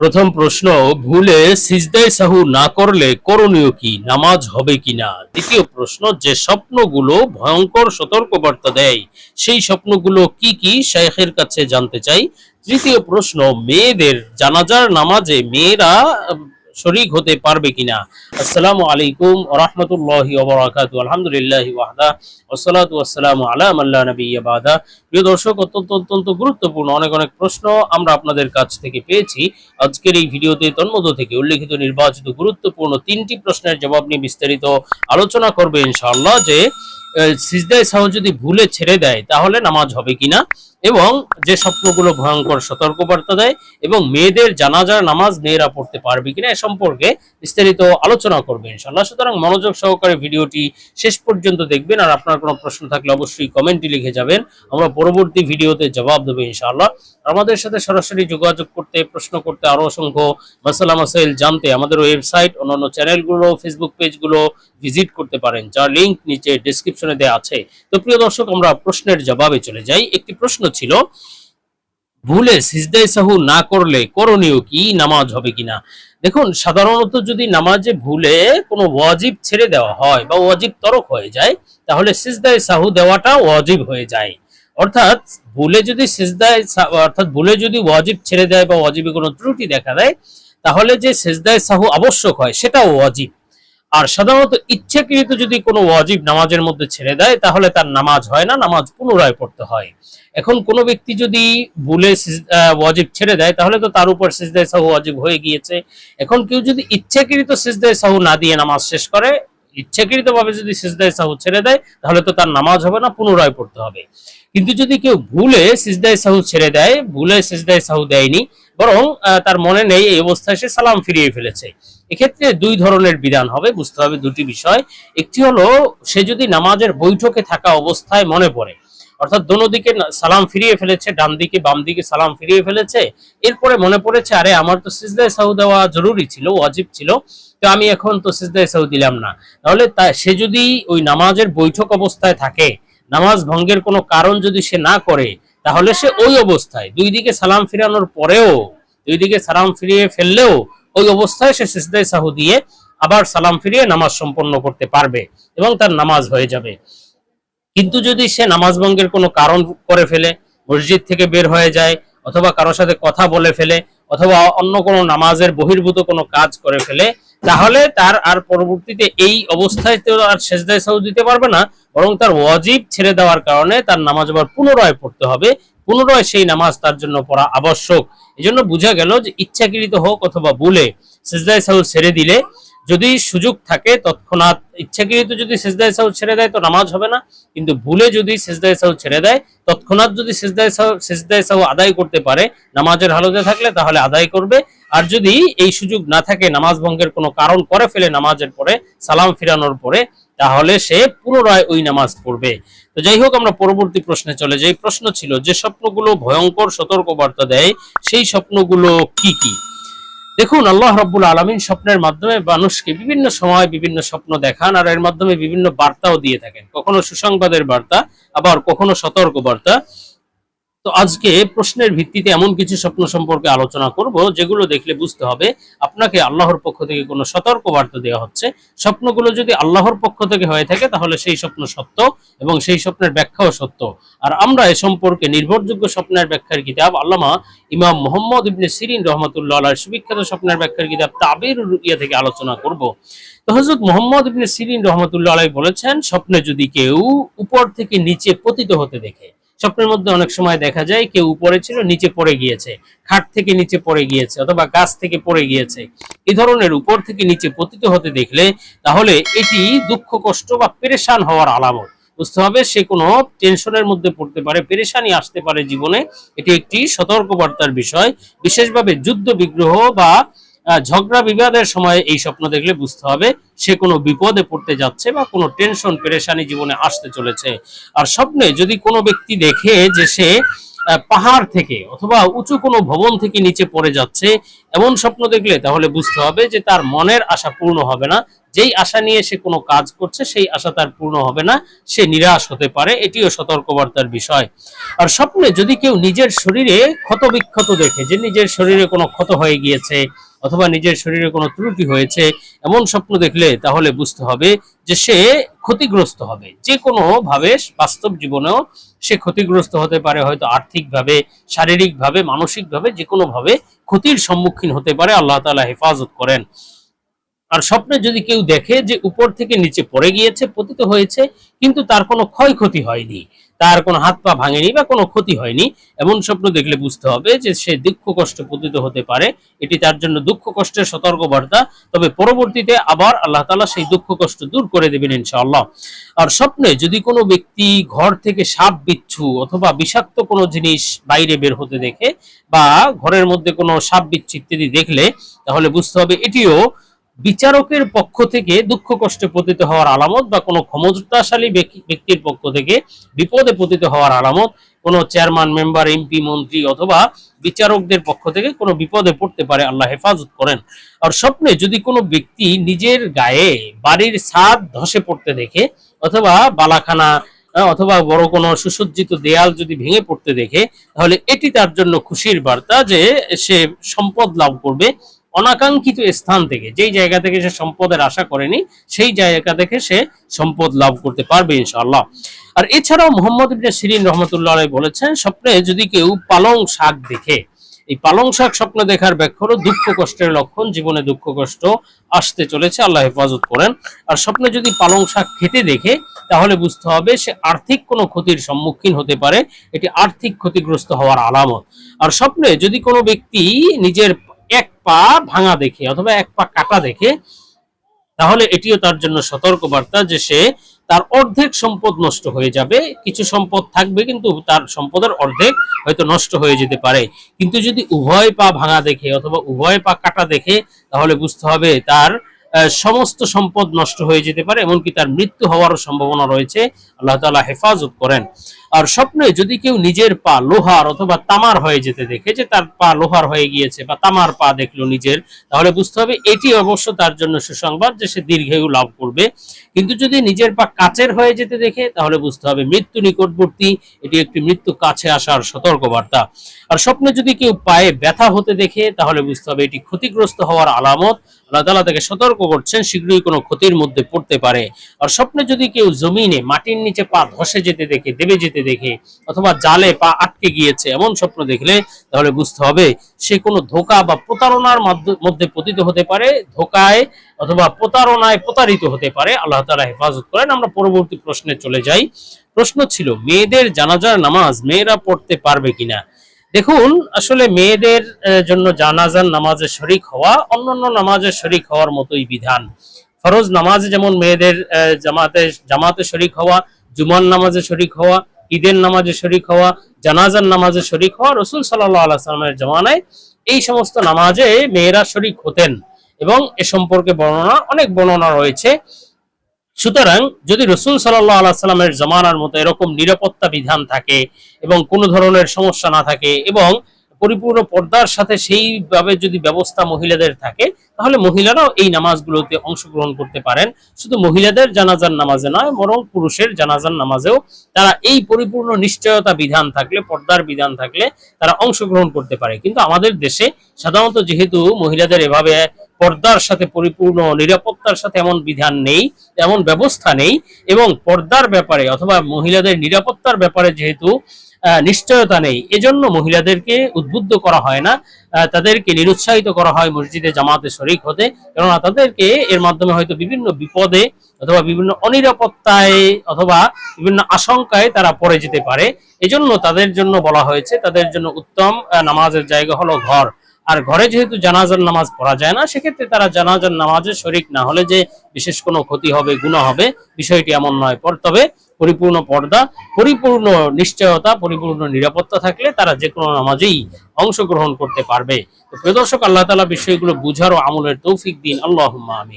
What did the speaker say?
প্রথম প্রশ্ন, ভুলে সিজদায় সাহু না করলে করণীয় কি? নামাজ হবে কিনা? দ্বিতীয় প্রশ্ন, যে স্বপ্নগুলো ভয়ঙ্কর সতর্কবার্তা দেয়, সেই স্বপ্নগুলো কি কি? শেখের কাছে জানতে চাই। তৃতীয় প্রশ্ন, মেয়েদের জানাজার নামাজে মেয়েরা শরিক হতে পারবে কিনা। আসসালামু আলাইকুম রহমতুল্লাহি ওবরাকাতু আলহামদুলিল্লাহ ওয়াহদা। ওসসালাতু ওয়াসসালামু আলা মাল্লা নবিয়্যা বাদা। প্রিয় দর্শক, অত্যন্ত অত্যন্ত গুরুত্বপূর্ণ অনেক অনেক প্রশ্ন আমরা আপনাদের কাছ থেকে পেয়েছি। আজকের এই ভিডিওতে তন্মধ্য থেকে উল্লেখিত নির্বাচিত গুরুত্বপূর্ণ তিনটি প্রশ্নের জবাব নিয়ে বিস্তারিত আলোচনা করবে ইনশাআল্লাহ যে সিজদায় সাহ যদি ভুলে ছেড়ে দেয়, তাহলে নামাজ হবে কিনা? এবং যে স্বপ্নগুলো ভয়ঙ্কর সতর্কবার্তা দেয় এবং মেয়েদের জানাজার নামাজ মেয়েরা পড়তে পারবে কিনা এ সম্পর্কে বিস্তারিত আলোচনা করবে ইনশাআল্লাহ। সুতরাং মনোযোগ সহকারে ভিডিওটি শেষ পর্যন্ত দেখবেন আর আপনার কোনো প্রশ্ন থাকলে অবশ্যই কমেন্টে লিখে যাবেন। আমরা পরবর্তী ভিডিওতে জবাব দেবো ইনশাআল্লাহ। আমাদের সাথে সরাসরি যোগাযোগ করতে, প্রশ্ন করতে আরও অসংখ্য মাসালা মাসাইল জানতে আমাদের ওয়েবসাইট, অন্যান্য চ্যানেলগুলো ফেসবুক পেজগুলো ভিজিট করতে পারেন, যার লিংক নিচে ডেসক্রিপশনে দেওয়া আছে। তো প্রিয় দর্শক, আমরা প্রশ্নের জবাবে চলে যাই। একটি প্রশ্ন ছিল। ভুলে সিজদায় সাহু না করলে করণীয় কি, নামাজ হবে কিনা? দেখুন, সাধারণত যদি নামাজে ভুলে কোনো ওয়াজিব ছেড়ে দেওয়া হয় বা ওয়াজিব তরক হয়ে যায়, তাহলে সিজদায় সাহু দেওয়াটা ওয়াজিব হয়ে যায়। অর্থাৎ ভুলে যদি সিজদায় সা- অর্থাৎ ভুলে যদি ওয়াজিব ছেড়ে দেয় বা ওয়াজিবে কোনো ত্রুটি দেখা দেয়, তাহলে যে সিজদায় সাহু আবশ্যক হয়, সেটাও ওয়াজিব। আর সাধারণত ইচ্ছাকৃত যদি কোনো ওয়াজিব নামাজের মধ্যে ছেড়ে দেয়, তাহলে তার নামাজ হয় না, নামাজ পুনরায় পড়তে হয়। এখন কোনো ব্যক্তি যদি ভুলে ওয়াজিব ছেড়ে দেয়, তাহলে তো তার উপর সিজদায় সাহু ওয়াজিব হয়ে গিয়েছে। এখন কেউ যদি ইচ্ছাকৃত সিজদায় সাহু না দিয়ে নামাজ শেষ করে ইচ্ছাকৃত ভাবে যদি সিজদায় সাহু ছেড়ে দেয়, তাহলে তো তার নামাজ হবে না, পুনরায় পড়তে হবে। কিন্তু যদি কেউ ভুলে সিজদায় সাহু ছেড়ে দেয়, ভুলে সিজদায় সাহু দেয়নি, বরং তার মনে নেই, এই অবস্থায় সে সালাম ফিরিয়ে ফেলেছে। এক্ষেত্রে দুই ধরনের বিধান হবে, বুঝতে হবে দুটি বিষয়। একটি হলো, সে যদি নামাজের বৈঠকে থাকা অবস্থায় মনে পড়ে, অর্থাৎ দোনো দিকে সালাম ফিরিয়ে ফেলেছে, ডান দিকে, বাম দিকে সালাম ফিরিয়ে ফেলেছে, এরপরে মনে পড়েছে, আরে আমার তো সিজদায় সাহু দেওয়া জরুরি ছিল, ওয়াজিব ছিল, তো আমি এখন তো সিজদায় সাহু দিলাম না। তাহলে তা, সে যদি ওই নামাজের বৈঠক অবস্থায় থাকে, নামাজ ভঙ্গের কোনো কারণ যদি সে না করে, তাহলে সে ওই অবস্থায়, দুই দিকে সালাম ফিরানোর পরেও, দুই দিকে সালাম ফিরিয়ে ফেললেও ওই অবস্থায় সে সিজদায় সাহু দিয়ে আবার সালাম ফিরিয়ে নামাজ সম্পন্ন করতে পারবে এবং তার নামাজ হয়ে যাবে। কিন্তু যদি সে নামাজ ভঙ্গের কোনো কারণ করে ফেলে, মসজিদ থেকে বের হয়ে যায়, অথবা কারোর সাথে কথা বলে ফেলে, অথবা অন্য কোনো নামাজের বহির্ভূত কোনো কাজ করে ফেলে, তাহলে তার আর পরবর্তীতে এই অবস্থায় তো আর সেজদায় সাহু দিতে পারবে না, বরং তার ওয়াজিব ছেড়ে দেওয়ার কারণে তার নামাজ আবার পুনরায় পড়তে হবে। পুনরায় সেই নামাজ তার জন্য পড়া আবশ্যক। এই জন্য বোঝা গেল যে ইচ্ছাকৃত হোক অথবা বলে সেজদায় সাহু ছেড়ে দিলে যদি সুযোগ থাকে তৎক্ষণাৎ ইচ্ছাকৃত যদি সেজদায় সাহু ছেড়ে দেয় তো নামাজ হবে না। কিন্তু ভুলে যদি সেজদায় সাহু ছেড়ে দেয়, তৎক্ষণাৎ যদি সেজদায় সাহু সেজদায় সাহু আদায় করতে পারে, নামাজের হালতে থাকলে তাহলে আদায় করবে। আর যদি এই সুযোগ না থাকে, নামাজ ভঙ্গের কোনো কারণ করে ফেলে নামাজের পরে, সালাম ফিরানোর পরে তাহলে সে পুনরায় ওই নামাজ পড়বে। তো যাই হোক, আমরা পরবর্তী প্রশ্নে চলে যাই। প্রশ্ন ছিল, যে স্বপ্নগুলো ভয়ঙ্কর সতর্কবার্তা দেয়, সেই স্বপ্নগুলো কি কি? দেখুন, আল্লাহ রাব্বুল আলমিন স্বপ্নের মাধ্যমে মানুষকে বিভিন্ন সময় বিভিন্ন স্বপ্ন দেখান আর এর মাধ্যমে বিভিন্ন বার্তাও দিয়ে থাকেন। কখনো সুসংবাদের বার্তা, আবার কখনো সতর্ক বার্তা তো আজকে প্রশ্নের ভিত্তিতে এমন কিছু স্বপ্ন সম্পর্কে আলোচনা করব, যেগুলো দেখলে বুঝতে হবে আপনাকে আল্লাহর পক্ষ থেকে কোনো সতর্ক বার্তা দেওয়া হচ্ছে। স্বপ্নগুলো যদি আল্লাহর পক্ষ থেকে হয়ে থাকে, তাহলে সেই স্বপ্ন সত্য এবং সেই স্বপ্নের ব্যাখ্যাও সত্য। আর আমরা এ সম্পর্কে নির্ভরযোগ্য স্বপ্নের ব্যাখ্যার কিতাব আল্লামা ইমাম মোহাম্মদ ইবনে সিরিন রহমতুল্লাহ আল্লাহ সুবিখ্যাত স্বপ্নের ব্যাখ্যার কিতাব তাবির ইয়া থেকে আলোচনা করব। তো হজরত মোহাম্মদ ইবনে সিরিন রহমতুল্লাহ আলাই বলেছেন, স্বপ্নে যদি কেউ উপর থেকে নিচে পতিত হতে দেখে স্বপ্নের মধ্যে অনেক সময় দেখা যায় কেউ উপরে ছিল, নিচে পড়ে গিয়েছে। খাট থেকে নিচে পড়ে গিয়েছে অথবা গাছ থেকে পড়ে গিয়েছে। এ ধরনের উপর থেকে নিচে পতিত হতে দেখলে তাহলে এটি দুঃখ, কষ্ট বা পেরেশান হওয়ার আলামত। বুঝতে হবে, সে কোনো টেনশনের মধ্যে পড়তে পারে, পেরেশানি আসতে পারে জীবনে। এটি একটি সতর্কবার্তার বিষয়। বিশেষভাবে যুদ্ধ বিগ্রহ বা ঝগড়া বিবাদের সময় এই স্বপ্ন দেখলে বুঝতে হবে সে কোনো বিপদে পড়তে যাচ্ছে বা কোনো টেনশন পেরেশানি জীবনে আসতে চলেছে। আর স্বপ্নে যদি কোনো ব্যক্তি দেখে যে সে পাহাড় থেকে অথবা উঁচু কোনো ভবন থেকে নিচে পড়ে যাচ্ছে, এমন স্বপ্ন দেখলে তাহলে বুঝতে হবে যে তার মনের আশা পূর্ণ হবে না। যেই আশা নিয়ে সে কোনো কাজ করছে, সেই আশা তার পূর্ণ হবে না। সে নিরাশ হতে পারে, এটিও সতর্কবার্তার বিষয়। আর স্বপ্নে যদি কেউ নিজের শরীরে ক্ষত বিক্ষত দেখে, যে নিজের শরীরে কোনো ক্ষত হয়ে গিয়েছে অথবা নিজের শরীরে কোনো ত্রুটি হয়েছে এমন স্বপ্ন দেখলে তাহলে বুঝতে হবে যে সে ক্ষতিগ্রস্ত হবে। যে কোনো ভাবে বাস্তব জীবনেও সে ক্ষতিগ্রস্ত হতে পারে, হয়তো আর্থিকভাবে, শারীরিকভাবে, মানসিকভাবে, যে কোনোভাবে ক্ষতির সম্মুখীন হতে পারে। আল্লাহ তাআলা হেফাজত করেন। আর স্বপ্নে যদি কেউ দেখে যে উপর থেকে নিচে পড়ে গিয়েছে, পতিত হয়েছে, কিন্তু তার কোনো ক্ষয়ক্ষতি হয়নি, তার কোনো হাত পা ভাঙেনি বা কোনো ক্ষতি হয়নি, এমন স্বপ্ন দেখলে বুঝতে হবে যে সে দুঃখ কষ্ট পতিত হতে পারে। এটি তার জন্য দুঃখ কষ্টের সতর্কবার্তা। তবে পরবর্তীতে আবার আল্লাহ তাআলা সেই দুঃখ কষ্ট দূর করে দেবেন ইনশাআল্লাহ। আর স্বপ্নে যদি কোনো ব্যক্তি ঘর থেকে সাপ বিচ্ছু অথবা বিষাক্ত কোনো জিনিস বাইরে বের হতে দেখে বা ঘরের মধ্যে কোনো সাপ বিচ্ছু ইত্যাদি দেখলে, তাহলে বুঝতে হবে এটিও বিচারকের পক্ষ থেকে দুঃখ কষ্টে পতিত হওয়ার আলামত বা কোনো ক্ষমতাশালী ব্যক্তি- ব্যক্তির পক্ষ থেকে বিপদে পতিত হওয়ার আলামত, কোনো চেয়ারম্যান, মেম্বার এমপি মন্ত্রী অথবা বিচারকদের পক্ষ থেকে কোনো বিপদে পড়তে পারে আল্লাহ হেফাজত করেন। আর স্বপ্নে যদি কোনো ব্যক্তি নিজের গায়ে বাড়ির ছাদ ধসে পড়তে দেখে অথবা বালাখানা অথবা বড় কোনো সুসজ্জিত দেয়াল যদি ভেঙে পড়তে দেখে, তাহলে এটি তার জন্য খুশির বার্তা যে সে সম্পদ লাভ করবে অনাকাঙ্ক্ষিত স্থান থেকে, যেই জায়গা থেকে সে সম্পদের আশা করেনি, সেই জায়গা থেকে সে সম্পদ লাভ করতে পারবে ইনশাআল্লাহ। আর এছাড়াও মোহাম্মদ ইবনে সিরিন রহমতুল্লাহ বলেছেন, স্বপ্নে যদি কেউ পালং শাক দেখে, এই পালং শাক স্বপ্ন দেখার ব্যাখ্যা হলো দুঃখ কষ্টের লক্ষণ, জীবনে দুঃখ কষ্ট আসতে চলেছে, আল্লাহ হেফাজত করেন। আর স্বপ্নে যদি পালং শাক খেতে দেখে, তাহলে বুঝতে হবে সে আর্থিক কোনো ক্ষতির সম্মুখীন হতে পারে, এটি আর্থিক ক্ষতিগ্রস্ত হওয়ার আলামত। আর স্বপ্নে যদি কোনো ব্যক্তি নিজের পা ভাঙা দেখে অথবা এক পা কাটা দেখে, তাহলে এটিও তার জন্য সতর্ক বার্তা যে সে তার অর্ধেক সম্পদ নষ্ট হয়ে যাবে। কিছু সম্পদ থাকবে কিন্তু তার সম্পদের অর্ধেক হয়তো নষ্ট হয়ে যেতে পারে। কিন্তু যদি উভয় পা ভাঙা দেখে অথবা উভয় পা কাটা দেখে, তাহলে বুঝতে হবে তার সমস্ত সম্পদ নষ্ট হয়ে যেতে পারে, এমনকি তার মৃত্যু হওয়ারও সম্ভাবনা রয়েছে। আল্লাহ তাআলা হেফাজত করেন। আর স্বপ্নে যদি কেউ নিজের পা লোহার অথবা তামার হয়ে যেতে দেখে যে তার পা লোহার হয়ে গিয়েছে বা তামার পা দেখল নিজের, তাহলে বুঝতে হবে এটি অবশ্য তার জন্য সুসংবাদ যে সে দীর্ঘায়ু লাভ করবে। কিন্তু যদি নিজের পা কাচের হয়ে যেতে দেখে, তাহলে বুঝতে হবে মৃত্যু নিকটবর্তী, এটি একটি মৃত্যু কাছে আসার সতর্কবার্তা। আর স্বপ্নে যদি কেউ পায়ে ব্যথা হতে দেখে, তাহলে বুঝতে হবে এটি ক্ষতিগ্রস্ত হওয়ার আলামত। আল্লাহ তাকে সতর্ক করছেন, শীঘ্রই কোনো ক্ষতির মধ্যে পড়তে পারে। আর স্বপ্নে যদি কেউ জমিনে মাটির নিচে পা ধসে যেতে দেখে, দেবে যেতে দেখে অথবা জালে পা আটকে গিয়েছে এমন স্বপ্ন দেখলে তাহলে বুঝতে হবে সে কোনো ধোকা বা প্রতারণার মধ্যে পতিত হতে পারে, ধোকায় অথবা প্রতারণায় প্রতারিত হতে পারে। আল্লাহ তাআলা হেফাজত করেন। আমরা পরবর্তী প্রশ্নে চলে যাই। প্রশ্ন ছিল, মেয়েদের জানাজার নামাজ মেয়েরা পড়তে পারবে কিনা? দেখুন, আসলে মেয়েদের জন্য জানাজার নামাজে শরিক হওয়া অন্যান্য নামাজের শরিক হওয়ার মতোই বিধান। ফরজ নামাজে যেমন মেয়েদের জামাতে জামাতে শরিক হওয়া, জুমার নামাজে শরিক হওয়া ঈদের নামাজে শরিক হওয়া, জানাজার নামাজে শরিক হওয়া রসুল সাল্লাহ জমানায় এই সমস্ত নামাজে মেয়েরা শরিক হতেন এবং এ সম্পর্কে বর্ণনা, অনেক বর্ণনা রয়েছে। সুতরাং যদি রসুল সাল্লাহ আল্লাহ সাল্লামের জমানার মতো এরকম নিরাপত্তা বিধান থাকে এবং কোনো ধরনের সমস্যা না থাকে এবং পরিপূর্ণ পর্দার সাথে সেইভাবে যদি ব্যবস্থা মহিলাদের থাকে, তাহলে মহিলারাও এই নামাজগুলোতে অংশগ্রহণ করতে পারেন। শুধু মহিলাদের জানাজার নামাজে নয়, বরং পুরুষের জানাজার নামাজেও তারা এই পরিপূর্ণ নিশ্চয়তা বিধান থাকলে, পর্দার বিধান থাকলে তারা অংশগ্রহণ করতে পারে। কিন্তু আমাদের দেশে সাধারণত যেহেতু মহিলাদের এভাবে পর্দার সাথে পরিপূর্ণ, নিরাপত্তার সাথে এমন বিধান নেই, এমন ব্যবস্থা নেই, এবং পর্দার ব্যাপারে অথবা মহিলাদের নিরাপত্তার ব্যাপারে যেহেতু নিশ্চয়তা নেই। এজন্য মহিলাদেরকে উদ্বুদ্ধ করা হয় না। তাদেরকে নিরুৎসাহিত করা হয় মসজিদে, জামাতে শরিক হতে। কেননা তাদেরকে এর মাধ্যমে হয়তো বিভিন্ন বিপদে অথবা বিভিন্ন অনিরাপত্তায় অথবা বিভিন্ন আশঙ্কায় তারা পড়ে যেতে পারে। এজন্য তাদের জন্য বলা হয়েছে, তাদের জন্য উত্তম নামাজের জায়গা হলো ঘর। আর ঘরে যেহেতু জানাজার নামাজ পড়া যায় না, সেক্ষেত্রে তারা জানাজার নামাজে শরিক না হলে যে বিশেষ কোনো ক্ষতি হবে গুণা হবে, বিষয়টি এমন নয়। পর তবে পরিপূর্ণ পর্দা, পরিপূর্ণ নিশ্চয়তা, পরিপূর্ণ নিরাপত্তা থাকলে তারা যে কোনো নামাজেই অংশগ্রহণ করতে পারবে। তো প্রিয় দর্শক, আল্লাহ তালা বিষয়গুলো বুঝার ও আমলের তৌফিক দিন। আল্লাহ আমি